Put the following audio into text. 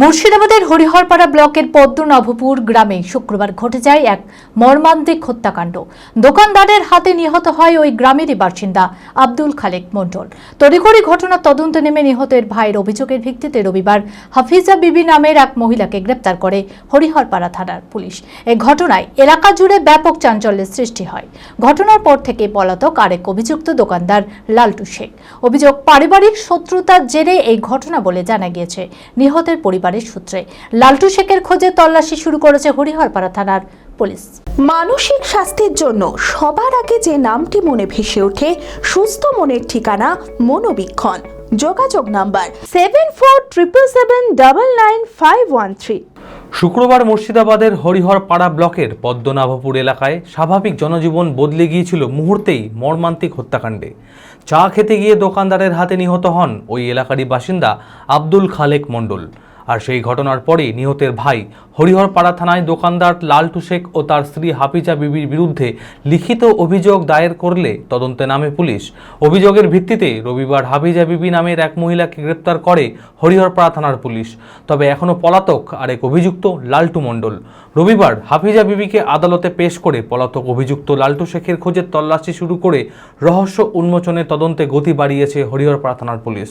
মুর্শিদাবাদের হরিহরপাড়া ব্লকের পদ্মনভপুর গ্রামে শুক্রবার ঘটে যায় এক মর্মান্তিক হত্যাকাণ্ড। দোকানদারের হাতে নিহত হয় ওই গ্রামেরই বাসিন্দা আব্দুল খালেক মণ্ডল। তড়িঘড়ি ঘটনা তদন্তে নেমে নিহতের ভাইয়ের অভিযোগের ভিত্তিতে রবিবার হাফিজা বিবি নামের এক মহিলাকে গ্রেপ্তার করে হরিহরপাড়া থানার পুলিশ। এই ঘটনায় এলাকা জুড়ে ব্যাপক চাঞ্চল্যের সৃষ্টি হয়। ঘটনার পর থেকে পলাতক আরেক অভিযুক্ত দোকানদার লালটু শেখ। অভিযোগ, পারিবারিক শত্রুতার জেরে এই ঘটনা বলে জানা গিয়েছে। নিহতের পরিবারের সূত্রে। লালটু শেখের খোঁজে তল্লাশি শুরু করেছে হরিহরপাড়া থানার পুলিশ। মানসিক স্বাস্থ্যের জন্য সবার আগে যে নামটি মনে ভেসে ওঠে সুস্থ মনের ঠিকানা মনোবীক্ষণ। যোগাযোগ number seven four triple seven double nine five one three শুক্রবার মুর্শিদাবাদের হরিহরপাড়া ব্লকের পদ্মনাভপুর এলাকায় স্বাভাবিক জনজীবন বদলে গিয়েছিল মুহূর্তেই মর্মান্তিক হত্যাকাণ্ডে। চা খেতে গিয়ে দোকানদারের হাতে নিহত হন ওই এলাকারই বাসিন্দা আব্দুল খালেক মণ্ডল। আর সেই ঘটনার পরেই নিহতের ভাই হরিহরপাড়া থানায় দোকানদার লালটু শেখ ও তার স্ত্রী হাফিজা বিবির বিরুদ্ধে লিখিত অভিযোগ দায়ের করলে তদন্তে নামে পুলিশ। অভিযোগের ভিত্তিতে রবিবার হাফিজা বিবি নামের এক মহিলাকে গ্রেপ্তার করে হরিহরপাড়া থানার পুলিশ। তবে এখনও পলাতক আরেক অভিযুক্ত লালটু মণ্ডল। রবিবার হাফিজা বিবিকে আদালতে পেশ করে পলাতক অভিযুক্ত লালটু শেখের খোঁজে তল্লাশি শুরু করে রহস্য উন্মোচনে তদন্তে গতি বাড়িয়েছে হরিহরপাড়া থানার পুলিশ।